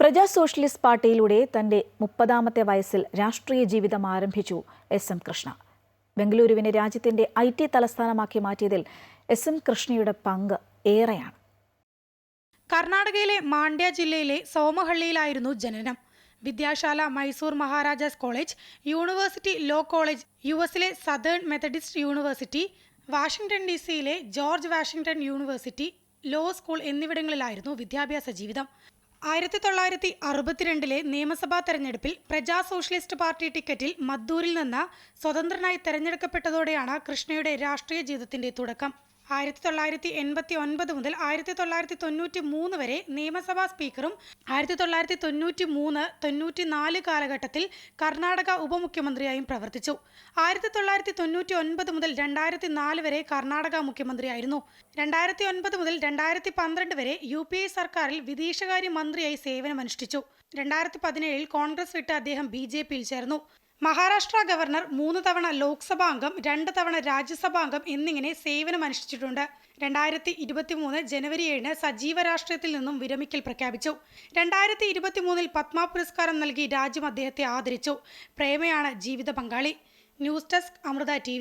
Praja socialist പാർട്ടിയിലൂടെ തന്റെ മുപ്പതാമത്തെ വയസ്സിൽ രാഷ്ട്രീയ ജീവിതം ആരംഭിച്ചു എസ് എം കൃഷ്ണ. ബംഗളൂരുവിനെ രാജ്യത്തിന്റെ ഐ ടി തലസ്ഥാനമാക്കി മാറ്റിയതിൽ എസ് എം കൃഷ്ണയുടെ പങ്ക് ഏറെയാണ്. കർണാടകയിലെ മാണ്ഡ്യ ജില്ലയിലെ സോമഹള്ളിയിലായിരുന്നു ജനനം. Vidyasala Mysore Maharaja's college university law college U എസിലെ southern methodist university Washington D സിയിലെ George Washington university law school എന്നിവിടങ്ങളിലായിരുന്നു വിദ്യാഭ്യാസ ജീവിതം. ആയിരത്തി തൊള്ളായിരത്തി അറുപത്തിരണ്ടിലെ നിയമസഭാ തെരഞ്ഞെടുപ്പിൽ പ്രജാ സോഷ്യലിസ്റ്റ് പാർട്ടി ടിക്കറ്റിൽ മദ്ദൂരിൽ നിന്ന് സ്വതന്ത്രനായി തെരഞ്ഞെടുക്കപ്പെട്ടതോടെയാണ് കൃഷ്ണയുടെ രാഷ്ട്രീയ ജീവിതത്തിന്റെ തുടക്കം. ആയിരത്തി തൊള്ളായിരത്തി എൺപത്തി ഒൻപത് മുതൽ ആയിരത്തി തൊള്ളായിരത്തി തൊണ്ണൂറ്റി മൂന്ന് വരെ നിയമസഭാ സ്പീക്കറും ആയിരത്തി തൊള്ളായിരത്തി തൊണ്ണൂറ്റി മൂന്ന് തൊണ്ണൂറ്റി നാല് കാലഘട്ടത്തിൽ കർണാടക ഉപമുഖ്യമന്ത്രിയായും പ്രവർത്തിച്ചു. ആയിരത്തി തൊള്ളായിരത്തി തൊണ്ണൂറ്റി ഒൻപത് മുതൽ രണ്ടായിരത്തി നാല് വരെ കർണാടക മുഖ്യമന്ത്രിയായിരുന്നു. രണ്ടായിരത്തി ഒൻപത് മുതൽ രണ്ടായിരത്തി പന്ത്രണ്ട് വരെ യു പി എ സർക്കാരിൽ വിദേശകാര്യ മന്ത്രിയായി സേവനമനുഷ്ഠിച്ചു. രണ്ടായിരത്തി പതിനേഴിൽ കോൺഗ്രസ് വിട്ട് അദ്ദേഹം ബി ജെ പിയിൽ ചേർന്നു. മഹാരാഷ്ട്ര ഗവർണർ മൂന്ന് തവണ ലോക്സഭാ അംഗം രണ്ട് തവണ രാജ്യസഭാ അംഗം എന്നിങ്ങനെ സേവനമനുഷ്ഠിച്ചിട്ടുണ്ട്. രണ്ടായിരത്തി ഇരുപത്തി മൂന്ന് ജനുവരി ഏഴിന് സജീവ രാഷ്ട്രീയത്തിൽ നിന്നും വിരമിക്കൽ പ്രഖ്യാപിച്ചു. രണ്ടായിരത്തി ഇരുപത്തി മൂന്നിൽ പത്മ പുരസ്കാരം നൽകി രാജ്യം അദ്ദേഹത്തെ ആദരിച്ചു. പ്രേമയാണ് ജീവിത പങ്കാളി. News desk Amrita T